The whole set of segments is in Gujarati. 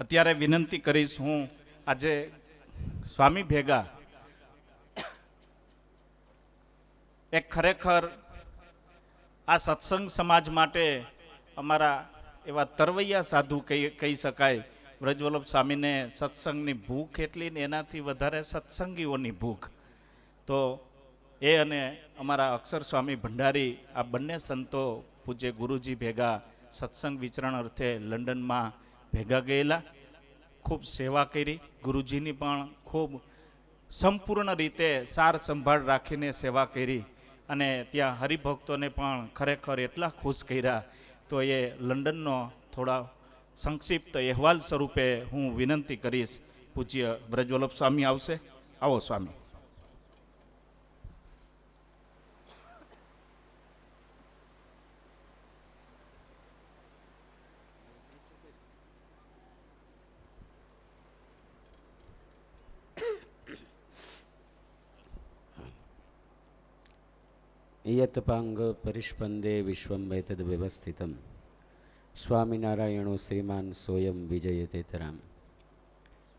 અત્યારે વિનંતી કરીશ હું આજે સ્વામી ભેગા એક ખરેખર આ સત્સંગ સમાજ માટે અમારા એવા તરવૈયા સાધુ કહી કહી શકાય. વ્રજવલ્લભ સ્વામીને સત્સંગની ભૂખ એટલી ને એનાથી વધારે સત્સંગીઓની ભૂખ. તો એ અને અમારા અક્ષર સ્વામી ભંડારી આ બંને સંતો પૂજ્ય ગુરુજી ભેગા સત્સંગ વિચરણ અર્થે લંડનમાં ભેગા ગયેલા, ખૂબ સેવા કરી. ગુરુજીની પણ ખૂબ સંપૂર્ણ રીતે સાર સંભાળ રાખીને સેવા કરી અને ત્યાં હરિભક્તોને પણ ખરેખર એટલા ખુશ કર્યા. તો એ લંડનનો થોડા સંક્ષિપ્ત અહેવાલ સ્વરૂપે હું વિનંતી કરીશ. પૂજ્ય બ્રજવલ્લભ સ્વામી આવશે. આવો સ્વામી. યતપાંગ પરિષ્પંદે વિશ્વમ વૈતદ વ્યવસ્થિતમ સ્વામિનારાયણો શ્રીમાન સોયમ વિજય તેતરામ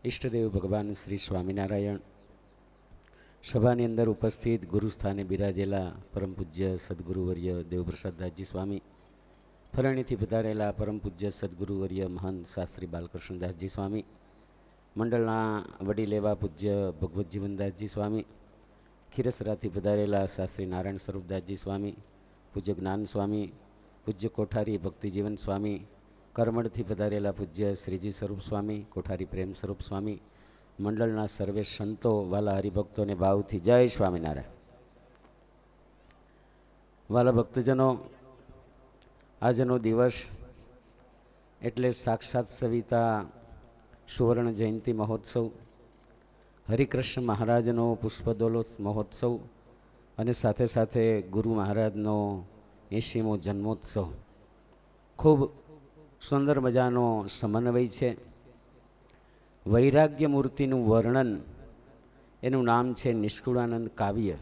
ઈષ્ટદેવ ભગવાન શ્રી સ્વામિનારાયણ સભાની અંદર ઉપસ્થિત ગુરુસ્થાને બિરાજેલા પરમ પૂજ્ય સદગુરુવર્ય દેવપ્રસાદદાસજી સ્વામી ફરણીથી પધારેલા પરમ પૂજ્ય સદગુરુવર્ય મહંત શાસ્ત્રી બાલકૃષ્ણદાસજી સ્વામી મંડળના વડીલ એવા પૂજ્ય ભગવત જીવનદાસજી સ્વામી ખીરસરાથી પધારેલા શાસ્ત્રી નારાયણ સ્વરૂપદાસજી સ્વામી, પૂજ્ય જ્ઞાન સ્વામી, પૂજ્ય કોઠારી ભક્તિજીવન સ્વામી કરમણથી પધારેલા પૂજ્ય શ્રીજી સ્વરૂપ સ્વામી, કોઠારી પ્રેમ સ્વરૂપ સ્વામી, મંડળના સર્વે સંતો વાલા હરિભક્તોને ભાવથી જય સ્વામિનારાયણ. વાલા ભક્તજનો, આજનો દિવસ એટલે સાક્ષાત સવિતા સુવર્ણ જયંતિ મહોત્સવ હરિકૃષ્ણ મહારાજનો પુષ્પદોલો મહોત્સવ અને સાથે સાથે ગુરુ મહારાજનો એંશીમો જન્મોત્સવ. ખૂબ સુંદર મજાનો સમન્વય છે. વૈરાગ્ય મૂર્તિનું વર્ણન એનું નામ છે નિષ્કુળાનંદ કાવ્ય.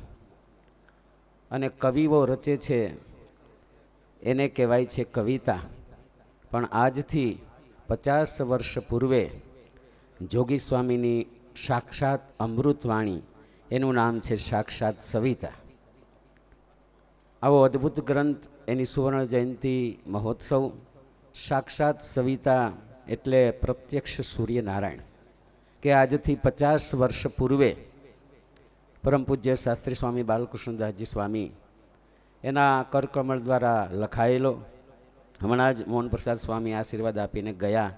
અને કવિઓ રચે છે, એને કહેવાય છે કવિતા. પણ આજથી પચાસ વર્ષ પૂર્વે જોગી સ્વામીની સાક્ષાત અમૃતવાણી. એનું નામ છે સાક્ષાત સવિતા. આવો અદ્ભુત ગ્રંથ, એની સુવર્ણ જયંતિ મહોત્સવ. સાક્ષાત સવિતા એટલે પ્રત્યક્ષ સૂર્યનારાયણ, કે આજથી પચાસ વર્ષ પૂર્વે પરમ પૂજ્ય શાસ્ત્રી સ્વામી બાલકૃષ્ણદાસજી સ્વામી એના કરકમળ દ્વારા લખાયેલો. હમણાં જ મોહન પ્રસાદ સ્વામી આશીર્વાદ આપીને ગયા.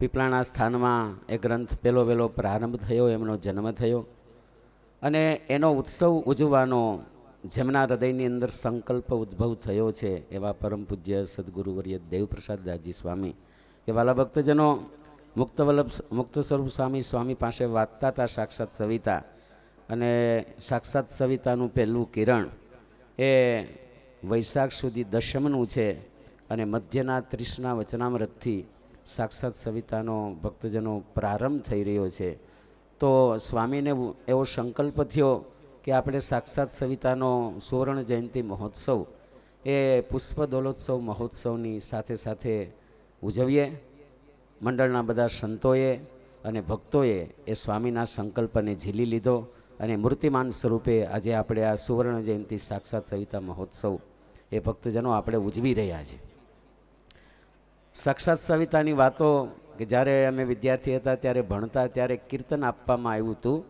પીપળાના સ્થાનમાં એ ગ્રંથ પહેલો વહેલો પ્રારંભ થયો, એમનો જન્મ થયો. અને એનો ઉત્સવ ઉજવવાનો જેમના હૃદયની અંદર સંકલ્પ ઉદ્ભવ થયો છે, એવા પરમ પૂજ્ય સદગુરુવર્ય દેવપ્રસાદ દાસજી સ્વામી. કે વાલા ભક્તજનો મુક્તવલ્લભ મુક્ત સ્વરૂપ સ્વામી સ્વામી પાસે વાંચતા હતા સાક્ષાત સવિતા. અને સાક્ષાત સવિતાનું પહેલું કિરણ એ વૈશાખ સુધી દશમનું છે અને મધ્યના ત્રીસના વચનામૃતથી સાક્ષાત સવિતાનો ભક્તજનો પ્રારંભ થઈ રહ્યો છે. તો સ્વામીને એવો સંકલ્પ થયો કે આપણે સાક્ષાત સવિતાનો સુવર્ણ જયંતિ મહોત્સવ, એ પુષ્પ દોલોત્સવ મહોત્સવની સાથે સાથે ઉજવીએ. મંડળના બધા સંતોએ અને ભક્તોએ એ સ્વામીના સંકલ્પને ઝીલી લીધો અને મૂર્તિમાન સ્વરૂપે આજે આપણે આ સુવર્ણ જયંતિ સાક્ષાત સવિતા મહોત્સવ એ ભક્તજનો આપણે ઉજવી રહ્યા છીએ. સાક્ષાત સવિતાની વાતો કે જ્યારે અમે વિદ્યાર્થી હતા ત્યારે ભણતા, ત્યારે કીર્તન આપવામાં આવ્યું હતું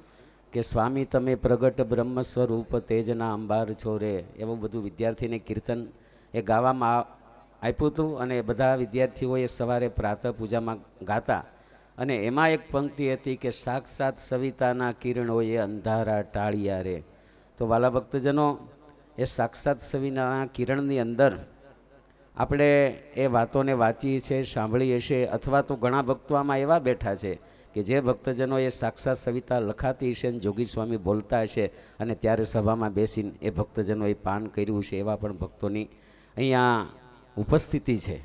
કે, સ્વામી, તમે પ્રગટ બ્રહ્મ સ્વરૂપ તેજના અંબાર છો રે. એવું બધું વિદ્યાર્થીને કીર્તન એ ગાવામાં આપ્યું હતું અને બધા વિદ્યાર્થીઓએ સવારે પ્રાતઃ પૂજામાં ગાતા. અને એમાં એક પંક્તિ હતી કે, સાક્ષાત સવિતાના કિરણોએ અંધારા ટાળિયા રે. તો વાલા ભક્તજનો, એ સાક્ષાત સવિતાના કિરણની અંદર આપણે એ વાતોને વાંચીએ છીએ, સાંભળીએ છીએ, અથવા તો ઘણા ભક્તો આમાં એવા બેઠા છે કે જે ભક્તજનો એ સાક્ષાત સવિતા લખાતી હશે અને જોગી સ્વામી બોલતા હશે અને ત્યારે સભામાં બેસીને એ ભક્તજનો એ પાન કર્યું છે એવા પણ ભક્તોની અહીંયા ઉપસ્થિતિ છે.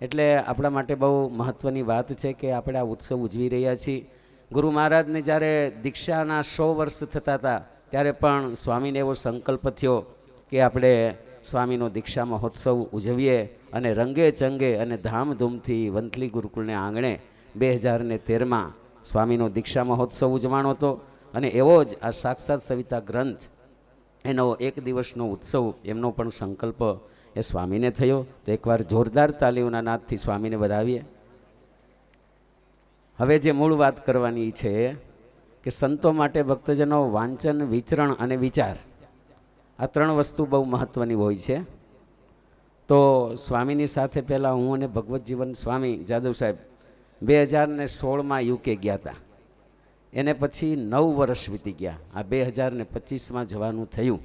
એટલે આપણા માટે બહુ મહત્ત્વની વાત છે કે આપણે આ ઉત્સવ ઉજવી રહ્યા છીએ. ગુરુ મહારાજને જ્યારે દીક્ષાના સો વર્ષ થતા હતા, ત્યારે પણ સ્વામીને એવો સંકલ્પ થયો કે આપણે સ્વામીનો દીક્ષા મહોત્સવ ઉજવીએ અને રંગે ચંગે અને ધામધૂમથી વંથલી ગુરુકુળને આંગણે બે હજાર ને તેરમાં સ્વામીનો દીક્ષા મહોત્સવ ઉજવાણો હતો અને એવો જ આ સાક્ષાત સવિતા ગ્રંથ એનો એક દિવસનો ઉત્સવ એમનો પણ સંકલ્પ એ સ્વામીને થયો. તો એકવાર જોરદાર તાલીઓના નાદથી સ્વામીને વધાવીએ. હવે જે મૂળ વાત કરવાની છે કે સંતો માટે ભક્તજનો વાંચન, વિચરણ અને વિચાર આ ત્રણ વસ્તુ બહુ મહત્ત્વની હોય છે. તો સ્વામીની સાથે પહેલાં હું અને ભગવત જીવન સ્વામી જાદવ સાહેબ બે હજાર ને સોળમાં યુકે ગયા હતા એને પછી નવ વર્ષ વીતી ગયા. આ બે હજાર ને પચીસમાં જવાનું થયું.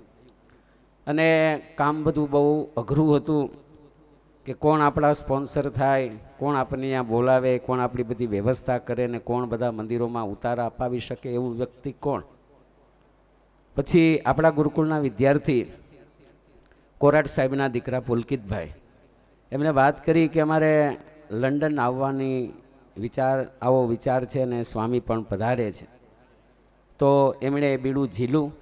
અને કામ બધું બહુ અઘરું હતું કે કોણ આપણા સ્પોન્સર થાય, કોણ આપણને અહીંયા બોલાવે, કોણ આપણી બધી વ્યવસ્થા કરે ને કોણ બધા મંદિરોમાં ઉતારા અપાવી શકે એવું વ્યક્તિ કોણ? પછી આપણા ગુરુકુળના વિદ્યાર્થી કોરાટ સાહેબના દીકરા પુલકિતભાઈ. એમણે વાત કરી કે અમારે લંડન આવવાની વિચાર, આવો વિચાર છે અને સ્વામી પણ પધારે છે. તો એમણે બીડું ઝીલું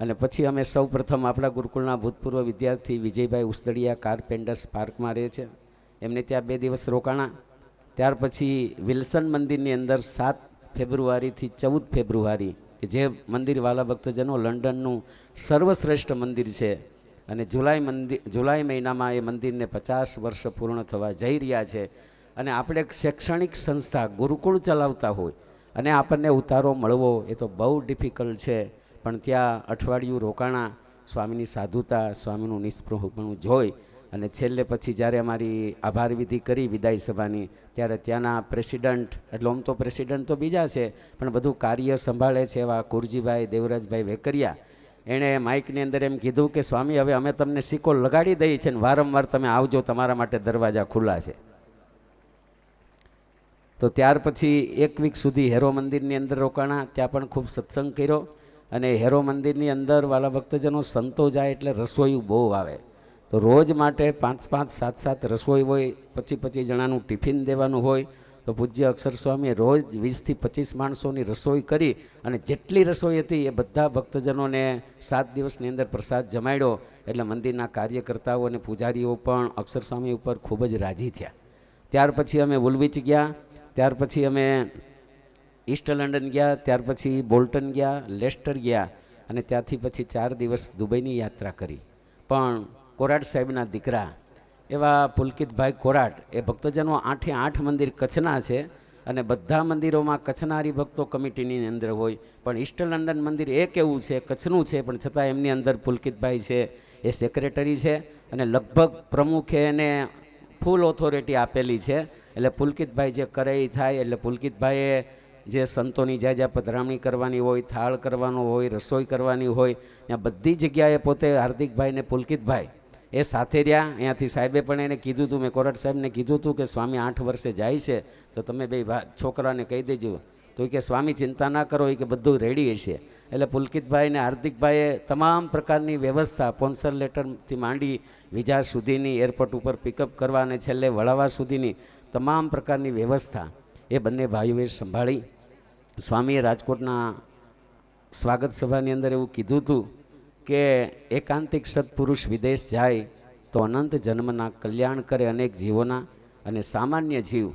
અને પછી અમે સૌ પ્રથમ આપણા ગુરુકુળના ભૂતપૂર્વ વિદ્યાર્થી વિજયભાઈ ઉસ્તડિયા કારપેન્ડર્સ પાર્કમાં રહે છે. એમને ત્યાં બે દિવસ રોકાણા. ત્યાર પછી વિલ્સન મંદિરની અંદર સાત ફેબ્રુઆરીથી ચૌદ ફેબ્રુઆરી કે જે મંદિરવાલા ભક્તજનો લંડનનું સર્વશ્રેષ્ઠ મંદિર છે અને જુલાઈ મંદિર જુલાઈ મહિનામાં એ મંદિરને પચાસ વર્ષ પૂર્ણ થવા જઈ રહ્યા છે. અને આપણે શૈક્ષણિક સંસ્થા ગુરુકુળ ચલાવતા હોય અને આપણને ઉતારો મળવો એ તો બહુ ડિફિકલ્ટ છે. પણ ત્યાં અઠવાડિયું રોકાણા, સ્વામીની સાધુતા, સ્વામીનું નિષ્પ્રભુપણું જોઈ અને છેલ્લે પછી જ્યારે અમારી આભાર વિધિ કરી વિદાય સભાની, ત્યારે ત્યાંના પ્રેસિડન્ટ, એટલે આમ તો પ્રેસિડન્ટ તો બીજા છે, પણ બધું કાર્ય સંભાળે છે એવા કુરજીભાઈ, દેવરાજભાઈ વેકરિયા. એણે માઇકની અંદર એમ કીધું કે, સ્વામી, હવે અમે તમને સિક્કો લગાડી દઈએ છીએ ને વારંવાર તમે આવજો, તમારા માટે દરવાજા ખુલ્લા છે. તો ત્યાર પછી એક વીક સુધી હેરો મંદિરની અંદર રોકાણા, ત્યાં પણ ખૂબ સત્સંગ કર્યો. અને હેરો મંદિરની અંદર વાલા ભક્તજનો સંતો જાય એટલે રસોઈ બહુ આવે. તો રોજ માટે પાંચ પાંચ સાત સાત રસોઈ હોય પચીસ પચીસ જણાનું ટિફિન દેવાનું હોય, તો પૂજ્ય અક્ષર સ્વામીએ રોજ વીસથી પચીસ માણસોની રસોઈ કરી અને જેટલી રસોઈ હતી એ બધા ભક્તજનોને સાત દિવસની અંદર પ્રસાદ જમાડ્યો. એટલે મંદિરના કાર્યકર્તાઓ અને પૂજારીઓ પણ અક્ષર સ્વામી ઉપર ખૂબ જ રાજી થયા. ત્યાર પછી અમે વુલવીચ ગયા, ત્યાર પછી અમે ઈસ્ટ લંડન ગયા, ત્યાર પછી બોલ્ટન ગયા, લેસ્ટર ગયા અને ત્યાંથી પછી ચાર દિવસ દુબઈની યાત્રા કરી. પણ કોરાટ સાહેબના દીકરા, એવા પુલકિતભાઈ કોરાટ એ ભક્તજનો આઠે આઠ મંદિર કચ્છના છે અને બધા મંદિરોમાં કચ્છના હરિભક્તો કમિટીની અંદર હોય. પણ ઈસ્ટ મંદિર એક એવું છે, કચ્છનું છે, પણ છતાં એમની અંદર પુલકિતભાઈ છે, એ સેક્રેટરી છે અને લગભગ પ્રમુખે એને ફૂલ ઓથોરિટી આપેલી છે. એટલે પુલકિતભાઈ જે કરે એ થાય, એટલે પુલકિતભાઈએ જે સંતોની જ્યાં પધરામણી કરવાની હોય, થાળ કરવાનો હોય, રસોઈ કરવાની હોય, ત્યાં બધી જગ્યાએ પોતે હાર્દિકભાઈને પુલકિતભાઈ એ સાથે રહ્યા. અહીંયાથી સાહેબે પણ એને કીધું હતું મેં કોરટ સાહેબને કીધું હતું કે સ્વામી આઠ વર્ષે જાય છે, તો તમે બે છોકરાને કહી દેજો. તો કે, સ્વામી, ચિંતા ના કરો, એ કે બધું રેડી હશે. એટલે પુલકિતભાઈ ને હાર્દિકભાઈએ તમામ પ્રકારની વ્યવસ્થા સ્પોન્સર લેટરથી માંડી વિજા સુધીની એરપોર્ટ ઉપર પિકઅપ કરવા અને છેલ્લે વળાવા સુધીની તમામ પ્રકારની વ્યવસ્થા એ બંને ભાઈઓએ સંભાળી. સ્વામીએ રાજકોટના સ્વાગત સભાની અંદર એવું કીધું હતું કે એકાંતિક સત્પુરુષ વિદેશ જાય તો અનંત જન્મના કલ્યાણ કરે અનેક જીવોના અને સામાન્ય જીવ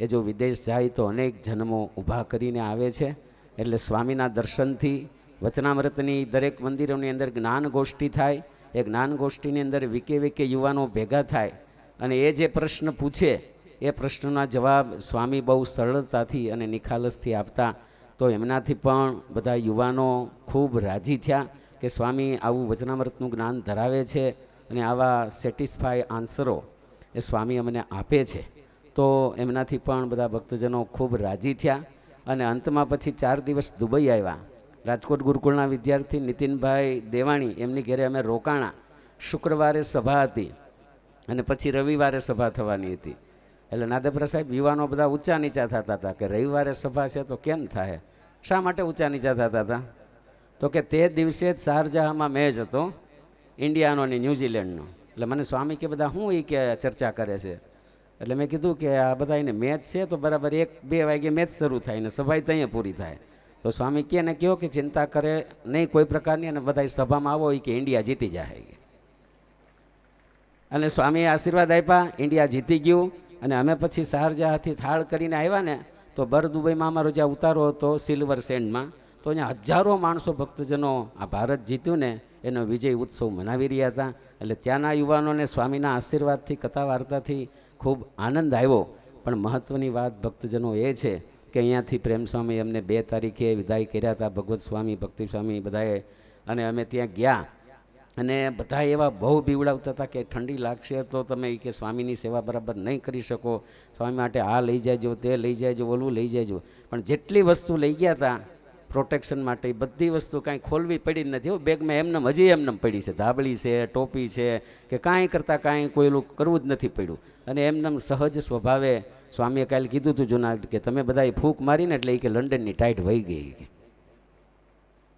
એ જો વિદેશ જાય તો અનેક જન્મો ઊભા કરીને આવે છે. એટલે સ્વામીના દર્શનથી વચનામૃતની દરેક મંદિરોની અંદર જ્ઞાન ગોષ્ઠી થાય. એ જ્ઞાન ગોષ્ઠીની અંદર વિકે વિકે યુવાનો ભેગા થાય. અને એ જે પ્રશ્ન પૂછે એ પ્રશ્નના જવાબ સ્વામી બહુ સરળતાથી અને નિખાલસથી આપતા. તો એમનાથી પણ બધા યુવાનો ખૂબ રાજી થયા. કે સ્વામી આવું વચનામૃતનું જ્ઞાન ધરાવે છે અને આવા સેટિસ્ફાય આન્સરો એ સ્વામી અમને આપે છે. તો એમનાથી પણ બધા ભક્તજનો ખૂબ રાજી થયા અને અંતમાં પછી ચાર દિવસ દુબઈ આવ્યા. રાજકોટ ગુરુકુળના વિદ્યાર્થી નીતિનભાઈ દેવાણી એમની ઘેરે અમે રોકાણા. શુક્રવારે સભા હતી અને પછી રવિવારે સભા થવાની હતી. એટલે નાદપરા સાહેબ, યુવાનો બધા ઊંચા નીચા થતા હતા કે રવિવારે સભા છે તો કેમ થાય? શા માટે ઊંચા નીચા થતા હતા? તો કે તે દિવસે જ શારજહામાં મેચ હતો, ઇન્ડિયાનો અને ન્યૂઝીલેન્ડનો. એટલે મને સ્વામી કે બધા શું એ કે ચર્ચા કરે છે? એટલે મેં કીધું કે આ બધા એને મેચ છે તો બરાબર એક, બે વાગે મેચ શરૂ થાય ને સભાઈ ત્યાં પૂરી થાય. તો સ્વામી કે એને કહો કે ચિંતા કરે નહીં કોઈ પ્રકારની અને બધા સભામાં આવો એ કે ઇન્ડિયા જીતી જાય. અને સ્વામીએ આશીર્વાદ આપ્યા, ઇન્ડિયા જીતી ગયું અને અમે પછી શારજહાથી થાળ કરીને આવ્યા ને, તો બર દુબઈમાં અમારો જે ઉતારો હતો, સિલ્વર સેન્ડમાં તો અહીંયા હજારો માણસો ભક્તજનો આ ભારત જીત્યું ને, એનો વિજય ઉત્સવ મનાવી રહ્યા હતા. એટલે ત્યાંના યુવાનોને સ્વામીના આશીર્વાદથી કથા વાર્તાથી ખૂબ આનંદ આવ્યો. પણ મહત્ત્વની વાત ભક્તજનો એ છે કે અહીંયાથી પ્રેમ સ્વામી અમને બે તારીખે વિદાય કર્યા હતા, ભગવત સ્વામી, ભક્તિ સ્વામી બધાએ. અને અમે ત્યાં ગયા. અને બધા એવા બહુ બીવડાવતા હતા કે ઠંડી લાગશે તો તમે કે સ્વામીની સેવા બરાબર નહીં કરી શકો. સ્વામી માટે આ લઈ જાયજો તે લઈ જાયજો ઓલું લઈ જાયજો પણ જેટલી વસ્તુ લઈ ગયા હતા પ્રોટેક્શન માટે બધી વસ્તુ કાંઈ ખોલવી પડી જ નથી બેગમાં એમનેમ, હજી એમનેમ પડી છે. ધાબળી છે, ટોપી છે, કે કાંઈ કરતાં કાંઈ કોઈલું કરવું જ નથી પડ્યું. અને એમનેમ સહજ સ્વભાવે સ્વામીએ કાલે કીધું હતું જુનાગઢ કે તમે બધાએ ફૂંક મારીને એટલે એ કે લંડનની ટાઈટ વહી ગઈ કે.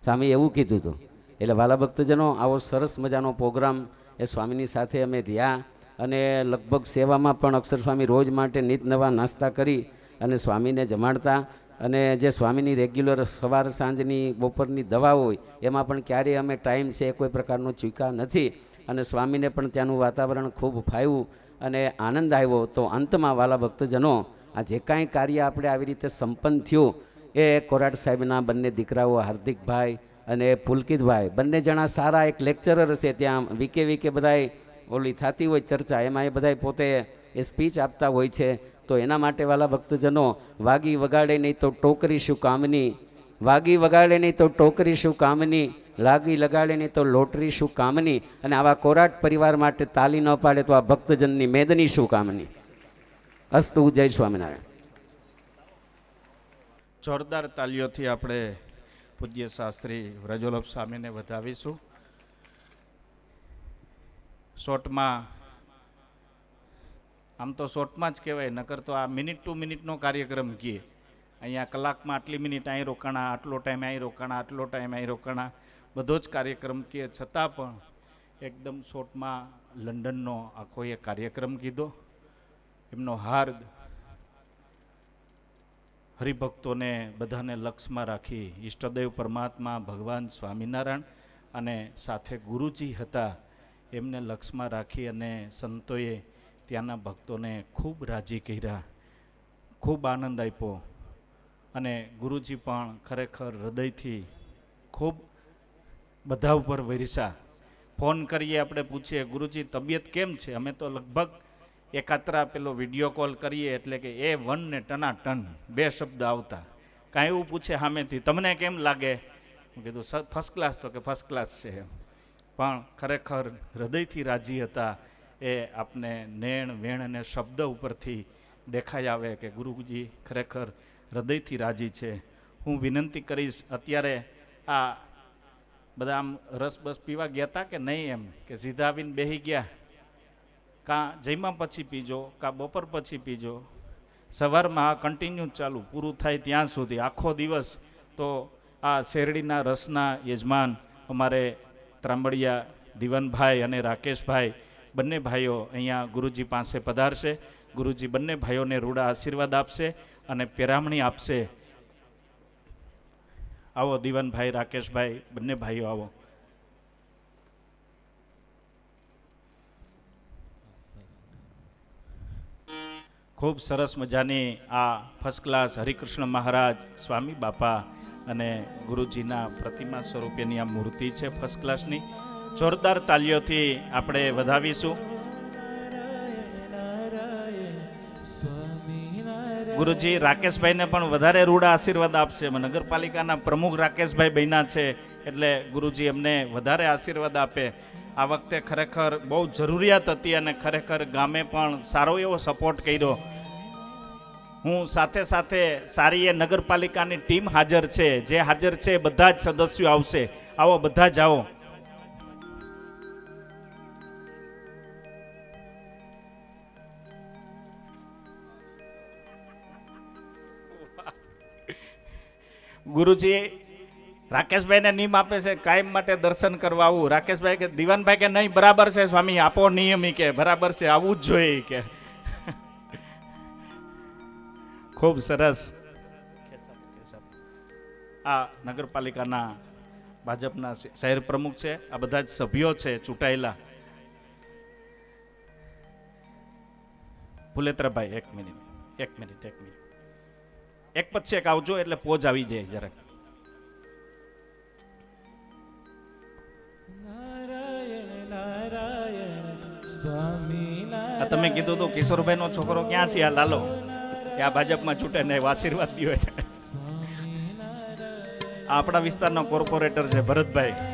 સ્વામીએ એવું કીધું હતું એટલે વાલા ભક્તજનો, આવો સરસ મજાનો પ્રોગ્રામ એ સ્વામીની સાથે અમે રહ્યા અને લગભગ સેવામાં પણ અક્ષર સ્વામી રોજ માટે નિત નવા નાસ્તા કરી અને સ્વામીને જમાડતા. અને જે સ્વામીની રેગ્યુલર સવાર સાંજની બપોરની દવા હોય, એમાં પણ ક્યારેય અમે ટાઈમ છે કોઈ પ્રકારનો ચૂકા નથી. અને સ્વામીને પણ ત્યાંનું વાતાવરણ ખૂબ ફાવ્યું અને આનંદ આવ્યો. તો અંતમાં વાલા ભક્તજનો, આ જે કાંઈ કાર્ય આપણે આવી રીતે સંપન્ન થયું, એ કોરાટ સાહેબના બંને દીકરાઓ હાર્દિકભાઈ અને પુલકિતભાઈ, બંને જણા સારા એક લેક્ચરર હશે ત્યાં, વીકે વીકે બધાય ઓલી થતી હોય ચર્ચા, એમાં એ બધાય પોતે એ સ્પીચ આપતા હોય છે. તો એના માટે વાલા ભક્તજનો, વાગી વગાડે નહીં તો ટોકરી શું કામની? વાગી વગાડે નહીં તો ટોકરી શું કામની? લાગી લગાડે નહીં તો લોટરી શું કામની? અને આવા કોરાટ પરિવાર માટે તાલી ન પાડે તો આ ભક્તજનની મેદની શું કામની? અસ્તુ જય સ્વામિનારાયણ. જોરદાર તાલીઓથી આપણે પૂજ્ય શાસ્ત્રી વ્રજોલભ સ્વામીને વધાવીશું. શોર્ટમાં આમ તો શોર્ટમાં જ કહેવાય, નકર તો આ મિનિટ ટુ મિનિટનો કાર્યક્રમ કીએ. અહીંયા કલાકમાં આટલી મિનિટ અહીં રોકાણા, આટલો ટાઈમ અહીં રોકાણા, આટલો ટાઈમ અહીં રોકાણા, બધો જ કાર્યક્રમ કીએ. છતાં પણ એકદમ શોર્ટમાં લંડનનો આખો એ કાર્યક્રમ કીધો. એમનો હાર્દ હરિભક્તોને બધાને લક્ષમાં રાખી ઈષ્ટદેવ પરમાત્મા, ભગવાન સ્વામિનારાયણ અને સાથે ગુરુજી હતા, એમને લક્ષમાં રાખી અને સંતોએ ત્યાંના ભક્તોને ખૂબ રાજી કર્યા, ખૂબ આનંદ આપ્યો અને ગુરુજી પણ ખરેખર હૃદયથી ખૂબ બધા ઉપર વરસા ફોન કરીએ, આપણે પૂછીએ, ગુરુજી, તબિયત કેમ છે? અમે તો લગભગ એકાત્રા પેલો વીડિયો કોલ કરીએ એટલે કે એ વન ને ટના ટન, બે શબ્દ આવતા. કાંઈ એવું પૂછે સામેથી, તમને કેમ લાગે? હું કીધું ફર્સ્ટ ક્લાસ તો કે ફર્સ્ટ ક્લાસ છે. પણ ખરેખર હૃદયથી રાજી હતા. એ આપને નેણ, વેણ અને શબ્દ ઉપરથી દેખાઈ આવે કે ગુરુજી ખરેખર હૃદયથી રાજી છે. હું વિનંતી કરીશ, અત્યારે આ બધા આમ રસ બસ પીવા ગયા હતા કે નહીં એમ? કે સીધા આવીને બેહી ગયા? કાં જમ્યા પછી પીજો, કાં બપોર પછી પીજો? સવારમાં આ કન્ટિન્યુ ચાલુ, પૂરું થાય ત્યાં સુધી. આખો દિવસ તો આ શેરડીના રસના યજમાન અમારે ત્રાંબડિયા, દીવનભાઈ અને રાકેશભાઈ બંને ભાઈઓ અહીંયા ગુરુજી પાસે પધારશે. ગુરુજી બંને ભાઈઓને રૂડા આશીર્વાદ આપશે અને પેરામણી આપશે. આવો દીવનભાઈ, રાકેશભાઈ, બંને ભાઈઓ આવો. ખૂબ સરસ મજાની આ ફર્સ્ટ ક્લાસ હરિકૃષ્ણ મહારાજ, સ્વામી બાપા અને ગુરુજીના પ્રતિમા સ્વરૂપેની આ મૂર્તિ છે ફર્સ્ટ ક્લાસની જોરદાર તાલીઓથી આપણે વધાવીશું. ગુરુજી, રાકેશભાઈને પણ વધારે રૂડા આશીર્વાદ આપશે. નગરપાલિકાના પ્રમુખ રાકેશભાઈ બહેના છે, એટલે ગુરુજી એમને વધારે આશીર્વાદ આપે. આ વખતે ખરેખર બહુ જરૂરિયાત હતી અને ખરેખર ગામે પણ સારો એવો સપોર્ટ કર્યો. હું સાથે સાથે સારી એ નગરપાલિકાની ટીમ હાજર છે. જે હાજર છે બધા જ સદસ્યો આવશે. આવો, બધા જ આવો. ગુરુજી, રાકેશભાઈને નિયમ આપે છે, કાયમ માટે દર્શન કરવા આવું. રાકેશભાઈ કે, દિવાનભાઈ કે, નહીં, બરાબર છે સ્વામી, આપો નિયમ કે, બરાબર છે, આવવું જ જોઈએ કે. ખૂબ સરસ. આ નગરપાલિકાના ભાજપના શહેર પ્રમુખ છે, આ બધા જ સભ્યો છે, ચૂંટાયેલા. ભુલેત્રભાઈ એક મિનિટ એક મિનિટ એક મિનિટ. એક પછી એક આવજો એટલે પોજ આવી જાય જરાક તમે કીધું તો કિશોરભાઈ નો છોકરો ક્યાં છે? આ લાલો. આ ભાજપમાં છૂટે ને આશીર્વાદ દીધો આપણા વિસ્તારના કોર્પોરેટર છે ભરતભાઈ.